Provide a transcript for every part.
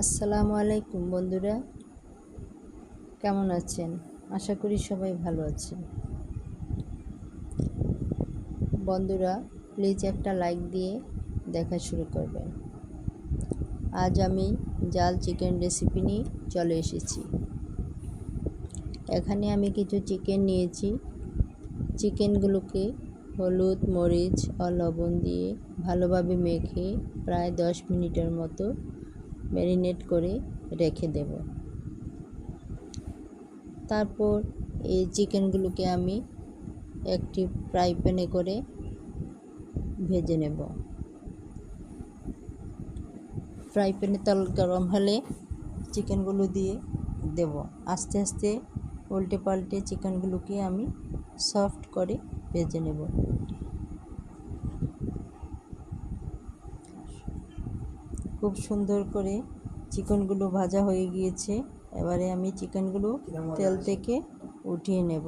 আসসালামু আলাইকুম বন্ধুরা। কেমন আছেন? আশা করি সবাই ভালো আছেন। বন্ধুরা প্লিজ একটা লাইক দিয়ে দেখা শুরু করবেন। আজ আমি জাল চিকেন রেসিপি নিয়ে চলে এসেছি। এখানে আমি কিছু চিকেন নিয়েছি। চিকেনগুলোকে হলুদ, মরিচ ও লবণ দিয়ে ভালোভাবে মেখে প্রায় দশ মিনিটের মতো ম্যারিনেট করে রেখে দেব। তারপর এই চিকেনগুলোকে আমি একটি ফ্রাই প্যানে করে ভেজে নেব। ফ্রাই প্যানে তেল গরম হলে চিকেনগুলো দিয়ে দেব। আস্তে আস্তে উল্টে পাল্টে চিকেনগুলোকে আমি সফট করে ভেজে নেব। খুব সুন্দর করে চিকেনগুলো ভাজা হয়ে গিয়েছে। এবারে আমি চিকেনগুলো তেল থেকে উঠিয়ে নেব।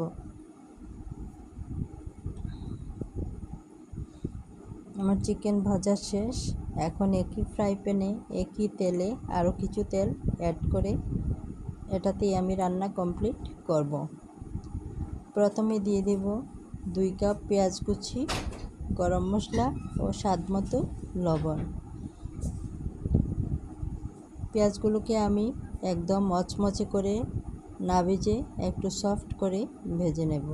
আমার চিকেন ভাজা শেষ। এখন একই ফ্রাই প্যানে, একই তেলে আরও কিছু তেল অ্যাড করে এটাতেই আমি রান্না কমপ্লিট করব। প্রথমে দিয়ে দেব দুই কাপ পেঁয়াজ কুচি, গরম মশলা ও স্বাদ মতো লবণ। পেঁয়াজগুলোকে আমি একদম মচমচে করে না ভেজে একটু সফট করে ভেজে নেব।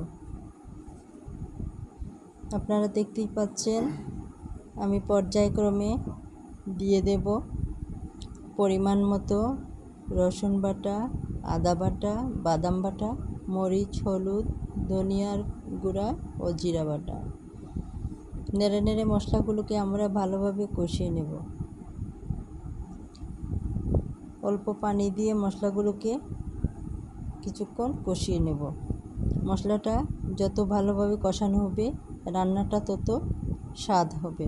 আপনারা দেখতেই পাচ্ছেন, আমি পর্যায়ক্রমে দিয়ে দেব পরিমাণ মতো রসুন বাটা, আদা বাটা, বাদাম বাটা, মরিচ, হলুদ, ধনিয়ার গুঁড়া ও জিরা বাটা। নেড়ে নেড়ে মশলাগুলোকে আমরা ভালোভাবে কষিয়ে নেব। অল্প পানি দিয়ে মশলাগুলোকে কিছুক্ষণ কষিয়ে নেব। মশলাটা যত ভালোভাবে কষানো হবে, রান্নাটা তত স্বাদ হবে।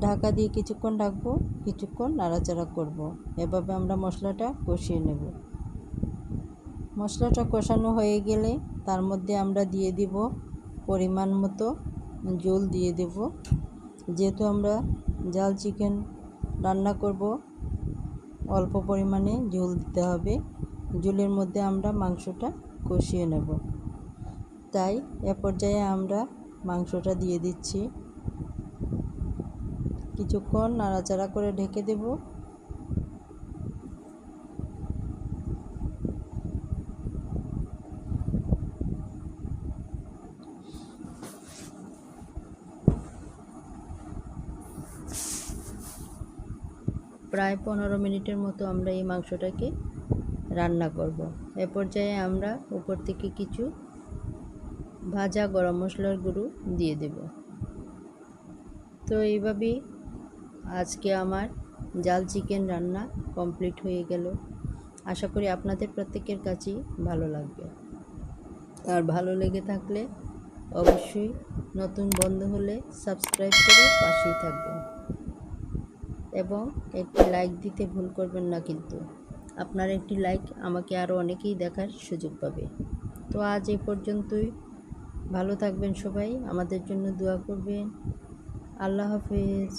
ঢাকা দিয়ে কিছুক্ষণ রাখব, কিছুক্ষণ নাড়াচাড়া করব। এভাবে আমরা মশলাটা কষিয়ে নেব। মশলাটা কষানো হয়ে গেলে তার মধ্যে আমরা দিয়ে দিব পরিমাণ মতো জল দিয়ে দেব। যেহেতু আমরা জাল চিকেন রান্না করব। অল্প পরিমাণে ঝোল দিতে হবে। ঝোলের মধ্যে আমরা মাংসটা কষিয়ে নেব। তাই এ পর্যায়ে আমরা মাংসটা দিয়ে দিচ্ছি। কিছুক্ষণ নাড়াচাড়া করে ঢেকে দেব। প্রায় পনেরো মিনিটের মতো আমরা এই মাংসটাকে রান্না করব। এ পর্যায়ে আমরা উপর থেকে কিছু ভাজা গরম মশলার গুঁড়ো দিয়ে দেব। তো এইভাবেই আজকে আমার জাল চিকেন রান্না কমপ্লিট হয়ে গেল। আশা করি আপনাদের প্রত্যেকের কাছেই ভালো লাগবে। আর ভালো লেগে থাকলে অবশ্যই নতুন বন্ধ হলে সাবস্ক্রাইব করে পাশেই থাকবেন। এবং একটি লাইক দিতে ভুল করবেন না কিন্তু। আপনার একটি লাইক আমাকে আরও অনেকেই দেখার সুযোগ পাবে। তো আজ এ পর্যন্তই। ভালো থাকবেন সবাই। আমাদের জন্য দোয়া করবেন। আল্লাহ হাফেজ।